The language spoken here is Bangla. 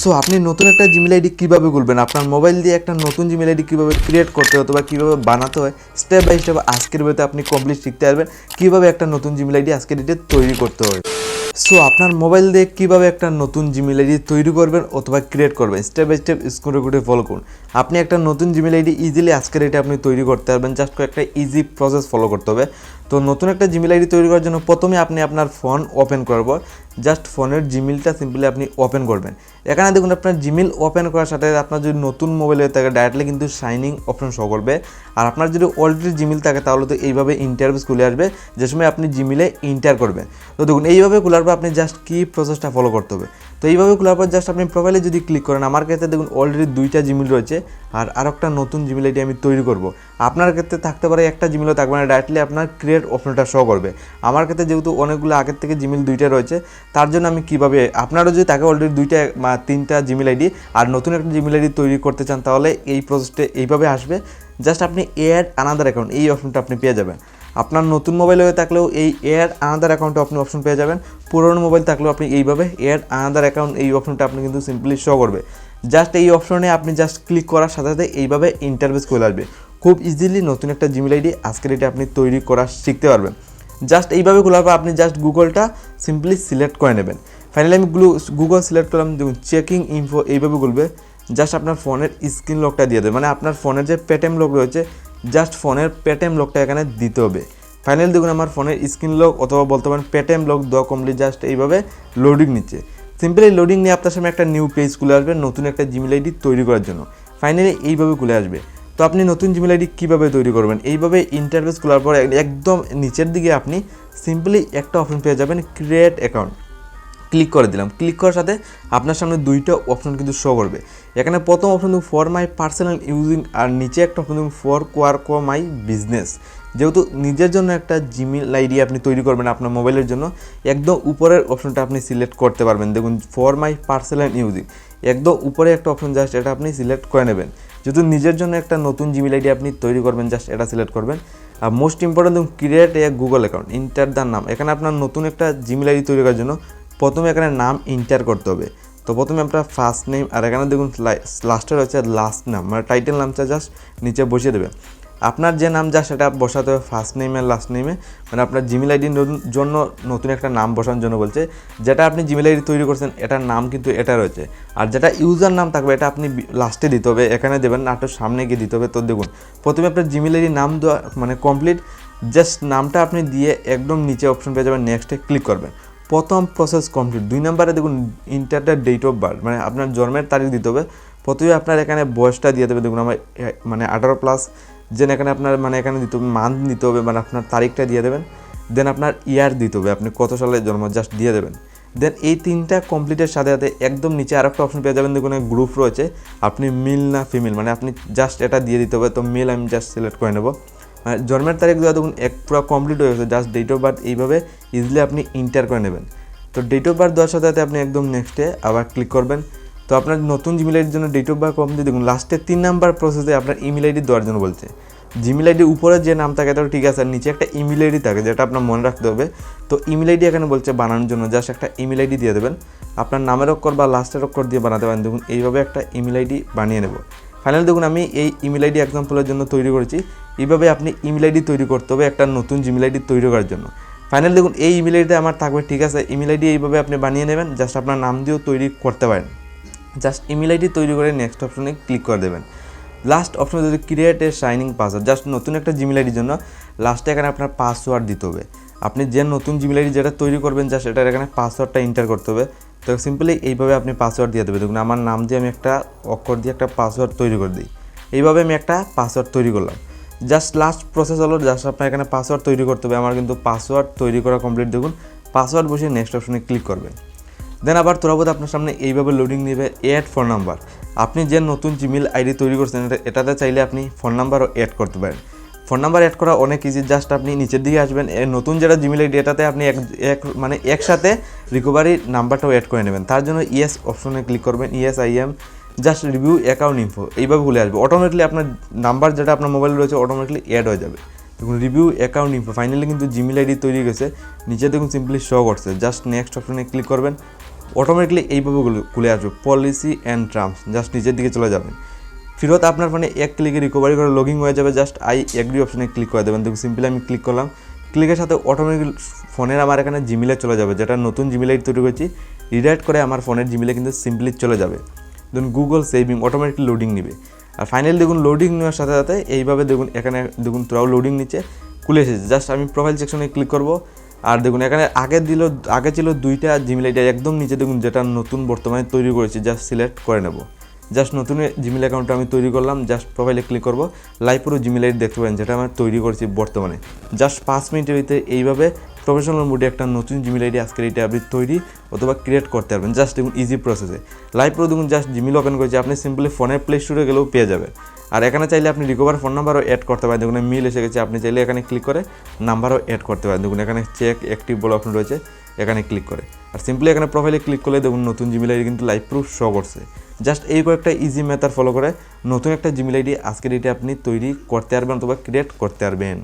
সো আপনি নতুন একটা জিমেল আইডি কীভাবে খুলবেন? আপনার মোবাইল দিয়ে একটা নতুন জিমেল আইডি কীভাবে ক্রিয়েট করতে হয় অথবা কীভাবে বানাতে হয় স্টেপ বাই স্টেপ আজকের ভিডিওতে আপনি কমপ্লিট শিখতে পারবেন কীভাবে একটা নতুন জিমেল আইডি আজকের ডেটে তৈরি করতে হয়। সো আপনার মোবাইল দিয়ে কীভাবে একটা নতুন জিমেল আইডি তৈরি করবেন অথবা ক্রিয়েট করবেন স্টেপ বাই স্টেপ স্ক্রিন রেকর্ডে ফলো করুন। আপনি একটা নতুন জিমেল আইডি ইজিলি আজকের ডেটে আপনি তৈরি করতে পারবেন জাস্ট একটা ইজি প্রসেস ফলো করতে হবে। তো, নতুন একটা জিমেল আইডি তৈরি করার জন্য প্রথমে আপনি আপনার ফোন ওপেন করব জাস্ট ফোনের জিমেলটা সিম্পলি আপনি ওপেন করবেন। এখানে দেখুন আপনার জিমেল ওপেন করার সাথে আপনার যদি নতুন মোবাইল হয়ে থাকে ডাইরেক্টলি কিন্তু শাইনিং অপশন শো করবে। আর আপনার যদি অলরেডি জিমেল থাকে, তাহলে তো এইভাবে ইন্টারভিউ খুলে আসবে। যে সময় আপনি জিমেলে ইন্টার করবেন। তো দেখুন, এইভাবে খোলার পর আপনি জাস্ট কী প্রসেসটা ফলো করতে হবে। তো এইভাবে খোলার পর জাস্ট আপনি প্রোফাইলে যদি ক্লিক করেন, আমার ক্ষেত্রে দেখুন অলরেডি দুইটা জিমেল রয়েছে। আর আরেকটা নতুন জিমেল আইডি আমি তৈরি করব। আপনার ক্ষেত্রে থাকতে পারে একটা জিমেলও থাকবে না ডাইরেক্টলি আপনার ক্রিয়েট অপশনটা শো করবে। আমার ক্ষেত্রে যেহেতু অনেকগুলো আগের থেকে জিমেল দুইটা রয়েছে, তার জন্য আমি কীভাবে, আপনারও যদি থাকে অলরেডি দুইটা বা তিনটা জিমেল আইডি আর নতুন একটা জিমেল আইডি তৈরি করতে চান, তাহলে এই প্রসেসটা এইভাবে আসবে। জাস্ট আপনি এড আনাদার অ্যাকাউন্ট এই অপশনটা আপনি পেয়ে যাবেন। আপনার নতুন মোবাইল হয়ে থাকলেও এই এয়ার আনাদার অ্যাকাউন্টে আপনি অপশন পেয়ে যাবেন। পুরনো মোবাইল থাকলেও আপনি এইভাবে এয়ার আনাদার অ্যাকাউন্ট এই অপশনটা আপনি কিন্তু সিম্পলি শো করবে। জাস্ট এই অপশনে আপনি জাস্ট ক্লিক করার সাথে সাথে এইভাবে ইন্টারভেস চলে আসবে। খুব ইজিলি নতুন একটা জিমেল আইডি আজকের এটা আপনি তৈরি করা শিখতে পারবেন। জাস্ট এইভাবে খোলার পর আপনি জাস্ট গুগলটা সিম্পলি সিলেক্ট করে নেবেন। ফাইনালি আমি গুগল সিলেক্ট করলাম, দেখুন চেকিং ইনফো এইভাবে খুলবে। জাস্ট আপনার ফোনের স্ক্রিন লকটা দিয়ে দেবে। মানে আপনার ফোনের যে পেটিএম লক রয়েছে জাস্ট ফোনের পেটিএম লকটা এখানে দিতে হবে। ফাইনালি দেখুন, আমার ফোনের স্ক্রিন লক অথবা বলতে পারেন পেটিএম লক দেওয়া কমপ্লিট জাস্ট এইভাবে লোডিং নিচ্ছে। সিম্পলি লোডিং নিয়ে আপনার সামনে একটা নিউ পেজ খুলে আসবে, নতুন একটা জিমেল আইডি তৈরি করার জন্য। ফাইনালি এইভাবে খুলে আসবে। তো আপনি নতুন জিমেল আইডি কীভাবে তৈরি করবেন? এইভাবে ইন্টারফেস খোলার পর একদম নিচের দিকে আপনি সিম্পলি একটা অপশন পেয়ে যাবেন ক্রিয়েট অ্যাকাউন্ট ক্লিক করে দিলাম। ক্লিক করার সাথে আপনার সামনে দুইটা অপশন কিন্তু শো করবে। এখানে প্রথম option for my personal using আর নিচে একটা অপশন ফর কোয়ার কো মাই বিজনেস যেহেতু নিজের জন্য একটা জিমেল আইডি আপনি তৈরি করবেন আপনার মোবাইলের জন্য, একদম উপরের অপশনটা আপনি সিলেক্ট করতে পারবেন। দেখুন for my personal and using একদম উপরে একটা অপশন জাস্ট এটা আপনি সিলেক্ট করে নেবেন। যেহেতু নিজের জন্য একটা নতুন জিমেল আইডি আপনি তৈরি করবেন, জাস্ট এটা সিলেক্ট করবেন। আর মোস্ট ইম্পর্টেন্ট দেখুন create a Google account enter the নাম এখানে আপনার নতুন একটা জিমেল আইডি তৈরি করার জন্য প্রথমে এখানে নাম ইন্টার করতে হবে। তো প্রথমে আপনার ফার্স্ট নেম আর এখানে দেখুন লাস্টে হচ্ছে লাস্ট নাম মানে টাইটেল নামটা জাস্ট নিচে বসিয়ে দেবে আপনার যে নাম যা সেটা বসাতে হবে ফার্স্ট নেমে লাস্ট নেমে মানে আপনার জিমেল আইডির জন্য নতুন একটা নাম বসানোর জন্য বলছে। যেটা আপনি জিমেল আইডি তৈরি করছেন, এটার নাম কিন্তু এটা রয়েছে। আর যেটা ইউজার নাম থাকবে, এটা আপনি লাস্টে দিতে হবে। এখানে দেবেন, না, একটু সামনে গিয়ে দিতে হবে। তো দেখুন, প্রথমে আপনার জিমেল আইডির নাম দেওয়া মানে কমপ্লিট জাস্ট নামটা আপনি দিয়ে একদম নিচে অপশন পেয়ে যাবেন নেক্সটে ক্লিক করবেন। প্রথম প্রসেস কমপ্লিট দুই নম্বরে দেখুন enter the date of birth মানে আপনার জন্মের তারিখ দিতে হবে। প্রথমে আপনার এখানে বয়সটা দিয়ে দেবে। দেখুন, আমার মানে আঠারো প্লাস দেন এখানে আপনার মানে এখানে দিতে হবে মান্থ দিতে হবে মানে আপনার তারিখটা দিয়ে দেবেন। দেন আপনার ইয়ার দিতে হবে, আপনি কত সালে জন্ম জাস্ট দিয়ে দেবেন। দেন এই তিনটা কমপ্লিটের সাথে সাথে একদম নিচে আর একটা অপশন পেয়ে যাবেন, দেখুন গ্রুপ রয়েছে। আপনি মিল না ফিমেল মানে আপনি জাস্ট এটা দিয়ে দিতে হবে, তো মেল আমি জাস্ট সিলেক্ট করে নেব। মানে জন্মের তারিখ দেওয়া, দেখুন, এক পুরো কমপ্লিট হয়ে গেছে জাস্ট ডেট অফ বার্থ এইভাবে ইজিলি আপনি ইন্টার করে নেবেন। তো ডেট অফ বার্থ দেওয়ার সাথে সাথে আপনি একদম নেক্সটে আবার ক্লিক করবেন। তো আপনার নতুন জিমেল আইডির জন্য ডেট অফ বার্থ কমপ্লিট দেখুন লাস্টের তিন নাম্বার প্রসেসে আপনার ইমেল আইডি দেওয়ার জন্য বলছে। জিমেল আইডির উপরে যে নাম থাকে তাও ঠিক আছে, আর নিচে একটা ইমেল আইডি থাকে, যেটা আপনার মনে রাখতে হবে। তো ইমেল আইডি এখানে বলছে বানানোর জন্য জাস্ট একটা ইমেল আইডি দিয়ে দেবেন। আপনার নামের অক্ষর বা লাস্টের অক্ষর দিয়ে বানাতে পারেন। দেখুন, এইভাবে একটা ইমেল আইডি বানিয়ে নেব। ফাইনালি দেখুন, আমি এই ইমেল আইডি এক্সাম্পলের জন্য তৈরি করেছি। এইভাবে আপনি ইমেল আইডি তৈরি করতে হবে, একটা নতুন জিমেল আইডি তৈরি করার জন্য। ফাইনালি দেখুন, এই ইমেল আইডিতে আমার থাকবে, ঠিক আছে ইমেল আইডি এইভাবে আপনি বানিয়ে নেবেন জাস্ট আপনার নাম দিয়েও তৈরি করতে পারেন। জাস্ট ইমেল আইডি তৈরি করে নেক্সট অপশনে ক্লিক করে দেবেন। লাস্ট অপশনে যদি create a shining password just নতুন একটা জিমেল আইডির জন্য লাস্টে এখানে আপনার পাসওয়ার্ড দিতে হবে। আপনি যে নতুন জিমেল আইডি যেটা তৈরি করবেন, জাস্ট এটার এখানে পাসওয়ার্ডটা এন্টার করতে হবে। তো সিম্পলি এইভাবে আপনি পাসওয়ার্ড দিয়ে দেবেন। দেখুন, আমার নাম দিয়ে আমি একটা অক্ষর দিয়ে একটা পাসওয়ার্ড তৈরি করে দিই। এইভাবে আমি একটা পাসওয়ার্ড তৈরি করলাম। জাস্ট লাস্ট প্রসেস হলো জাস্ট আপনার এখানে পাসওয়ার্ড তৈরি করতে হবে। আমার কিন্তু পাসওয়ার্ড তৈরি করা কমপ্লিট দেখুন পাসওয়ার্ড বসিয়ে নেক্সট অপশনে ক্লিক করবেন। দেন আবার তোরাবোধ আপনার সামনে এইভাবে লোডিং নেবে অ্যাড ফোন নাম্বার আপনি যে নতুন জিমেল আইডি তৈরি করছেন এটাতে চাইলে আপনি ফোন নাম্বারও অ্যাড করতে পারেন। ফোন নাম্বার অ্যাড করা অনেক ইজি জাস্ট আপনি নিচের দিকে আসবেন নতুন যেটা জিমেল আইডি এটাতে আপনি এক এক মানে একসাথে রিকভারি নাম্বারটাও অ্যাড করে নেবেন। তার জন্য ইয়েস অপশনে ক্লিক করবেন yes I am just review account info এইভাবে ভুলে আসবে। অটোমেটিকলি আপনার নাম্বার যেটা আপনার মোবাইলে রয়েছে অটোমেটিকলি অ্যাড হয়ে যাবে। দেখুন রিভিউ অ্যাকাউন্ট ইনফো ফাইনালি কিন্তু জিমেল আইডি তৈরি হয়ে গেছে। নিচে দেখুন সিম্পলি শো করছে। জাস্ট নেক্সট অপশনে ক্লিক করবেন অটোমেটিকলি এইভাবে খুলে আসবে পলিসি অ্যান্ড টার্মস জাস্ট নিচের দিকে চলে যাবেন। ফিরত আপনার ফোনে এক ক্লিকে রিকভারি করে লগিং হয়ে যাবে জাস্ট আই এগ্রি অপশানে ক্লিক করে দেবেন। দেখুন সিম্পলি আমি ক্লিক করলাম। ক্লিকের সাথে অটোমেটিক ফোনের আমার এখানে জিমেলে চলে যাবে, যেটা নতুন জিমেল তৈরি করেছি। রিডাইট করে আমার ফোনের জিমেলে কিন্তু সিম্পলি চলে যাবে। দেখুন গুগল সেভিং অটোমেটিক লোডিং নেবে। আর ফাইনাল দেখুন লোডিং নেওয়ার সাথে সাথে এইভাবে দেখুন, এখানে দেখুন তোরাও লোডিং নিচ্ছে, খুলে এসেছে। জাস্ট আমি প্রোফাইল সেকশনে ক্লিক করব। আর দেখুন, এখানে আগে দিল, আগে ছিল দুইটা জিমেল আইডি, একদম নিচে দেখুন যেটা নতুন বর্তমানে তৈরি করেছি জাস্ট সিলেক্ট করে নেব। জাস্ট নতুন জিমেল অ্যাকাউন্টটা আমি তৈরি করলাম জাস্ট প্রোফাইলে ক্লিক করব লাইভ পুরো জিমেল আইডি দেখতে পাবেন, যেটা আমি তৈরি করেছি বর্তমানে। জাস্ট পাঁচ মিনিটের ভিতরে এইভাবে প্রফেশনাল মোডে একটা নতুন জিমেল আইডি, আজকের এইটা আপনি তৈরি অথবা ক্রিয়েট করতে পারবেন জাস্ট দেখুন ইজি প্রসেসে লাইভ পুরো দেখুন জাস্ট জিমেল ওপেন করেছি, আপনি সিম্পলি ফোনের প্লে স্টোরে গেলেও পেয়ে যাবেন। আর এখানে চাইলে আপনি রিকভার ফোন নাম্বারও অ্যাড করতে পারেন। দেখুন মিল এসে গেছে, আপনি চাইলে এখানে ক্লিক করে নাম্বারও অ্যাড করতে পারেন। দেখুন, এখানে চেক অ্যাক্টিভ বলে অপশন রয়েছে, এখানে ক্লিক করে। আর সিম্পলি এখানে প্রোফাইলে ক্লিক করলে দেখুন, নতুন জিমেল আইডি কিন্তু লাইভ প্রুফ শো করছে। জাস্ট এই কয়েকটা ইজি মেথড ফলো করে নতুন একটা জিমেল আইডি আজকের এটি আপনি তৈরি করতে পারবেন অথবা ক্রিয়েট করতে পারবেন।